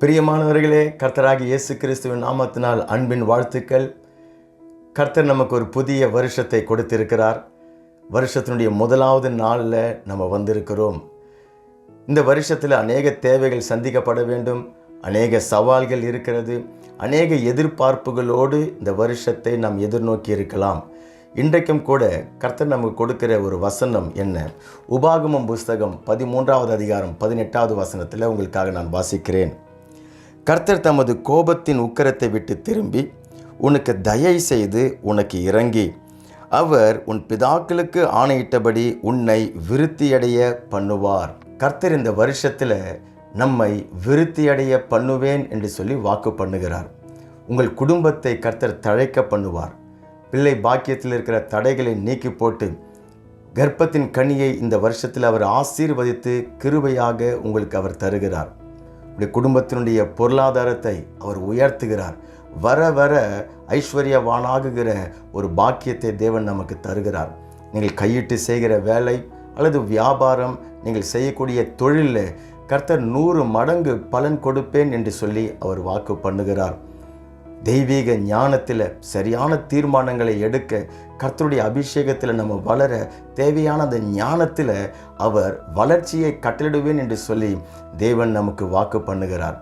பிரியமானவர்களே கர்த்தராகி இயேசு கிறிஸ்துவின் நாமத்தினால் அன்பின் வாழ்த்துக்கள். கர்த்தர் நமக்கு ஒரு புதிய வருஷத்தை கொடுத்திருக்கிறார். வருஷத்தினுடைய முதலாவது நாளில் நம்ம வந்திருக்கிறோம். இந்த வருஷத்தில் அநேக தேவைகள் சந்திக்கப்பட வேண்டும். அநேக சவால்கள் இருக்கிறது. அநேக எதிர்பார்ப்புகளோடு இந்த வருஷத்தை நாம் எதிர்நோக்கி இருக்கலாம். இன்றைக்கும் கூட கர்த்தர் நமக்கு கொடுக்கிற ஒரு வசனம் என்ன? உபாகமம் புஸ்தகம் பதிமூன்றாவது அதிகாரம் பதினெட்டாவது வசனத்தில் உங்களுக்காக நான் வாசிக்கிறேன். கர்த்தர் தமது கோபத்தின் உக்கரத்தை விட்டு திரும்பி உனக்கு தயை செய்து உனக்கு இறங்கி. அவர் உன் பிதாக்களுக்கு ஆணையிட்டபடி உன்னை விருத்தியடைய பண்ணுவார். கர்த்தர் இந்த வருஷத்தில் நம்மை விருத்தியடைய பண்ணுவேன் என்று சொல்லி வாக்கு பண்ணுகிறார். உங்கள் குடும்பத்தை கர்த்தர் தழைக்க பண்ணுவார். பிள்ளை பாக்கியத்தில் இருக்கிற தடைகளை நீக்கி போட்டு கர்ப்பத்தின் கனியை இந்த வருஷத்தில் அவர் ஆசீர்வதித்து கிருபையாக உங்களுக்கு அவர் தருகிறார். உடைய குடும்பத்தினுடைய பொருளாதாரத்தை அவர் உயர்த்துகிறார். வர வர ஐஸ்வர்யவானாகுகிற ஒரு பாக்கியத்தை தேவன் நமக்கு தருகிறார். நீங்கள் கையிட்டு செய்கிற வேலை அல்லது வியாபாரம் நீங்கள் செய்யக்கூடிய தொழிலில் கர்த்தர் நூறு மடங்கு பலன் கொடுப்பேன் என்று சொல்லி அவர் வாக்கு பண்ணுகிறார். தெய்வீக ஞானத்தில் சரியான தீர்மானங்களை எடுக்க கர்த்தருடைய அபிஷேகத்தில் நம்ம வளர தேவையான அந்த ஞானத்தில் அவர் வளர்ச்சியை கட்டளிடுவேன் என்று சொல்லி தேவன் நமக்கு வாக்கு பண்ணுகிறார்.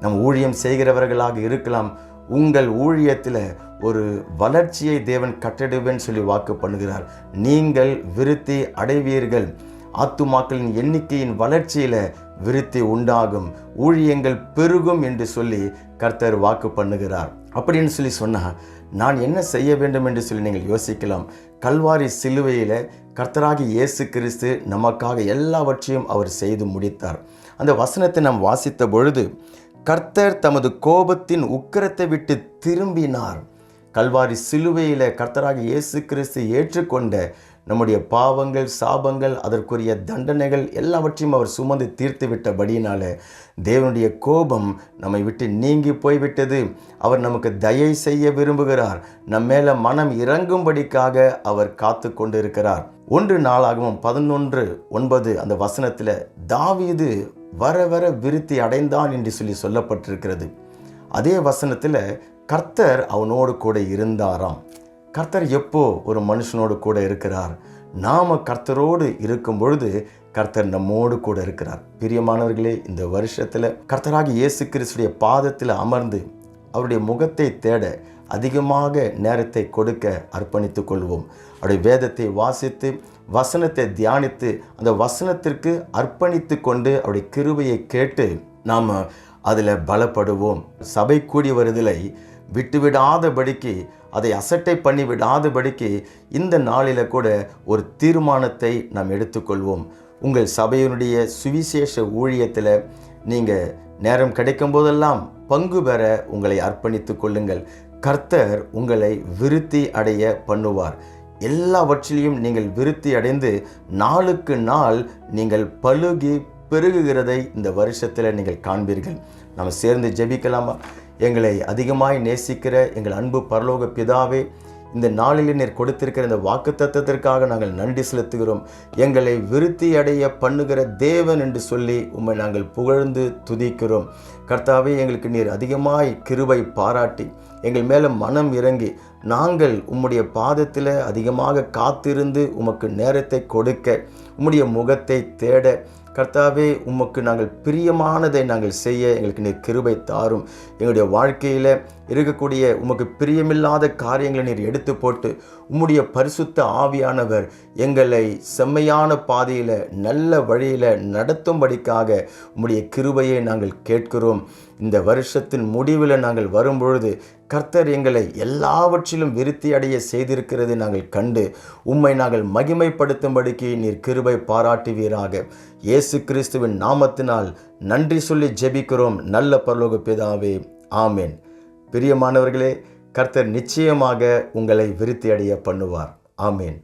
நம் ஊழியம் செய்கிறவர்களாக இருக்கலாம் உங்கள் ஊழியத்தில் ஒரு வளர்ச்சியை தேவன் கட்டிடுவேன் சொல்லி வாக்கு பண்ணுகிறார். நீங்கள் விருத்தி அடைவீர்கள். ஆத்துமாக்களின் எண்ணிக்கையின் வளர்ச்சியில் விருத்தி உண்டாகும் ஊழியங்கள் பெருகும் என்று சொல்லி கர்த்தர் வாக்கு பண்ணுகிறார். அப்படின்னு சொல்லி சொன்னால் நான் என்ன செய்ய வேண்டும் என்று சொல்லி நீங்கள் யோசிக்கலாம். கல்வாரி சிலுவையில் கர்த்தராகி இயேசு கிறிஸ்து நமக்காக எல்லாவற்றையும் அவர் செய்து முடித்தார். அந்த வசனத்தை நாம் வாசித்த பொழுது கர்த்தர் தமது கோபத்தின் உக்கிரத்தை விட்டு திரும்பினார். கல்வாரி சிலுவையில் கர்த்தராக இயேசு கிறிஸ்து ஏற்றுக்கொண்ட நம்முடைய பாவங்கள் சாபங்கள் அதற்குரிய தண்டனைகள் எல்லாவற்றையும் அவர் சுமந்து தீர்த்து விட்டபடியினால தேவனுடைய கோபம் நம்மை விட்டு நீங்கி போய்விட்டது. அவர் நமக்கு தயை செய்ய விரும்புகிறார். நம் மேல மனம் இறங்கும்படிக்காக அவர் காத்து கொண்டிருக்கிறார். ஒன்று நாளாகவும் பதினொன்று ஒன்பது அந்த வசனத்தில் தாவீது வர வர விருத்தி அடைந்தான் என்று சொல்லி சொல்லப்பட்டிருக்கிறது. அதே வசனத்தில் கர்த்தர் அவனோடு கூட இருந்தாராம். கர்த்தர் எப்போ ஒரு மனுஷனோடு கூட இருக்கிறார்? நாம் கர்த்தரோடு இருக்கும் பொழுது கர்த்தர் நம்மோடு கூட இருக்கிறார். பிரியமானவர்களே இந்த வருஷத்தில் கர்த்தராக இயேசு கிறிஸ்துடைய பாதத்தில் அமர்ந்து அவருடைய முகத்தை தேட அதிகமாக நேரத்தை கொடுக்க அர்ப்பணித்துக் கொள்வோம். அவருடைய வேதத்தை வாசித்து வசனத்தை தியானித்து அந்த வசனத்திற்கு அர்ப்பணித்து கொண்டு அவருடைய கிருபையை கேட்டு நாம் அதில் பலப்படுவோம். சபை கூடி வருதலை விட்டுவிடாதபடிக்கு அதை அசட்டை பண்ணி விடாதபடிக்கு இந்த நாளில் கூட ஒரு தீர்மானத்தை நாம் எடுத்துக்கொள்வோம். உங்கள் சபையினுடைய சுவிசேஷ ஊழியத்தில் நீங்கள் நேரம் கிடைக்கும் போதெல்லாம் பங்கு பெற உங்களை அர்ப்பணித்து கொள்ளுங்கள். கர்த்தர் உங்களை விருத்தி அடைய பண்ணுவார். எல்லாவற்றிலையும் நீங்கள் விருத்தி அடைந்து நாளுக்கு நாள் நீங்கள் பழுகி பெருகுகிறதை இந்த வருஷத்தில் நீங்கள் காண்பீர்கள். நம்ம சேர்ந்து ஜெபிக்கலாமா? எங்களை அதிகமாய் நேசிக்கிற எங்கள் அன்பு பரலோக பிதாவே இந்த நாளில் நீர் கொடுத்திருக்கிற இந்த வாக்கு தத்துவத்திற்காக நாங்கள் நன்றி செலுத்துகிறோம். எங்களை விருத்தி அடைய பண்ணுகிற தேவன் என்று சொல்லி உம்மை நாங்கள் புகழ்ந்து துதிக்கிறோம். கர்த்தாவே எங்களுக்கு நீர் அதிகமாய் கிருபை பாராட்டி எங்கள் மேலே மனம் இறங்கி நாங்கள் உம்முடைய பாதத்தில் அதிகமாக காத்திருந்து உமக்கு நேரத்தை கொடுக்க உம்முடைய முகத்தை தேட கர்த்தாவே உமக்கு நாங்கள் பிரியமானதை நாங்கள் செய்ய எங்களுக்கு நீர் கிருபை தாரும். எங்களுடைய வாழ்க்கையில் இருக்கக்கூடிய உமக்கு பிரியமில்லாத காரியங்களை நீர் எடுத்து போட்டு உம்முடைய பரிசுத்த ஆவியானவர் எங்களை செம்மையான பாதையில் நல்ல வழியில் நடத்தும்படிக்காக உம்முடைய கிருபையை நாங்கள் கேட்கிறோம். இந்த வருஷத்தின் முடிவில் நாங்கள் வரும்பொழுது கர்த்தர் எங்களை எல்லாவற்றிலும் விருத்தி அடைய செய்திருக்கிறது நாங்கள் கண்டு உம்மை நாங்கள் மகிமைப்படுத்தும்படிக்கு நீர் கிருபை பாராட்டுவீராக. இயேசு கிறிஸ்துவின் நாமத்தினால் நன்றி சொல்லி ஜெபிக்கிறோம். நல்ல பரலோக பிதாவே ஆமேன். பிரியமானவர்களே கர்த்தர் நிச்சயமாக உங்களை விருத்தி அடைய பண்ணுவார். ஆமேன்.